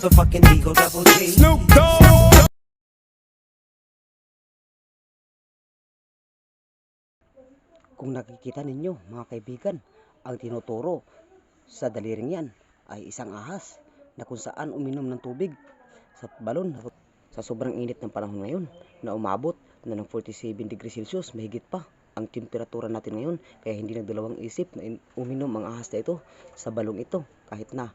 motherfucking Eagle Double G. Snoop Dogg. Kung nakikita ninyo mga kaibigan, ang tinuturo sa daliring yan ay isang ahas na kung saan uminom ng tubig sa balon sa sobrang init ng panahon ngayon na umabot na ng 47 degrees Celsius mahigit pa ang temperatura natin ngayon kaya hindi nagdalawang isip na in- uminom ang ahas na ito sa balong ito kahit na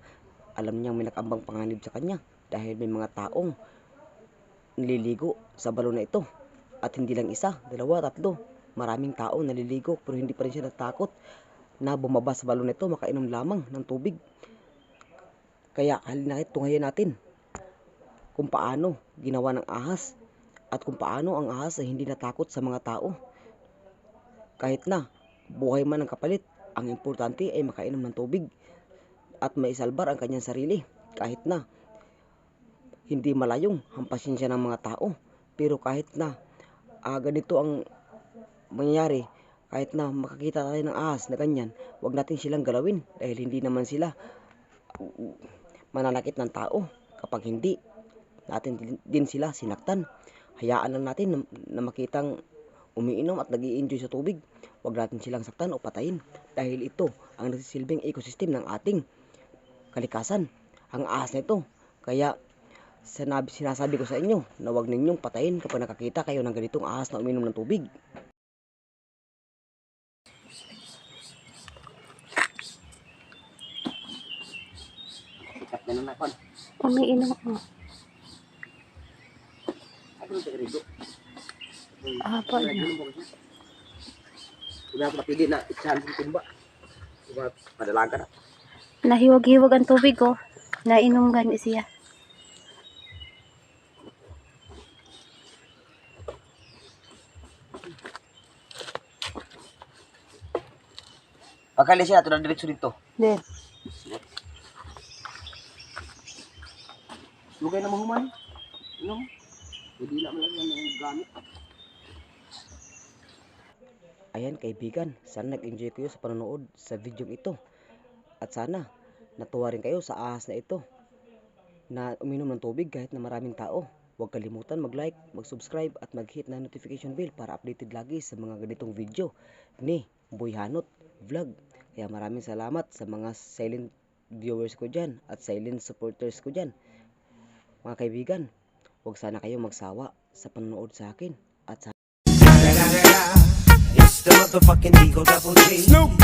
alam niyang may nakambang panganib sa kanya dahil may mga taong nililigo sa balon na ito at hindi lang isa, dalawa, tatlo maraming tao naliligo pero hindi pa rin siya natakot na bumaba sa balon nito makainom lamang ng tubig. Kaya halina tunghayan natin kung paano ginawa ng ahas at kung paano ang ahas ay hindi natakot sa mga tao. Kahit na buhay man ang kapalit, ang importante ay makainom ng tubig at maisalbar ang kanyang sarili kahit na hindi malayong hampasin siya ng mga tao. Pero kahit na ah, ganito ang mangyayari kahit na makakita tayo ng ahas na ganyan, wag natin silang galawin dahil hindi naman sila uh, mananakit ng tao kapag hindi natin din- sila sinaktan. Hayaan lang natin na, na makitang umiinom at nag enjoy sa tubig. Wag natin silang saktan o patayin dahil ito ang nagsisilbing ecosystem ng ating kalikasan. Ang ahas na ito. Kaya sinabi, sinasabi ko sa inyo na wag ninyong patayin kapag nakakita kayo ng ganitong ahas na uminom ng tubig. Sikat na ako. Umiinom ako. Ako nang tagarigo. Ah, po. Hindi ako napili na itsahan sa tumba. Diba, padalaga na. Nahiwag-hiwag ang tubig ko. Nainom gani siya. Pagkali siya, ito na diretso dito. Then, Lugay na mahuman. Ano? Hindi lang lang yung gamit. Ayan kaibigan, sana nag-enjoy kayo sa panonood sa video ito. At sana natuwa rin kayo sa ahas na ito na uminom ng tubig kahit na maraming tao. Huwag kalimutan mag-like, mag-subscribe at mag-hit na notification bell para updated lagi sa mga ganitong video ni Boy Hanot Vlog. Kaya maraming salamat sa mga silent viewers ko dyan at silent supporters ko dyan. Mga kaibigan, huwag sana kayo magsawa sa panonood sa akin at sa It's the motherfucking Eagle Double G. Snoop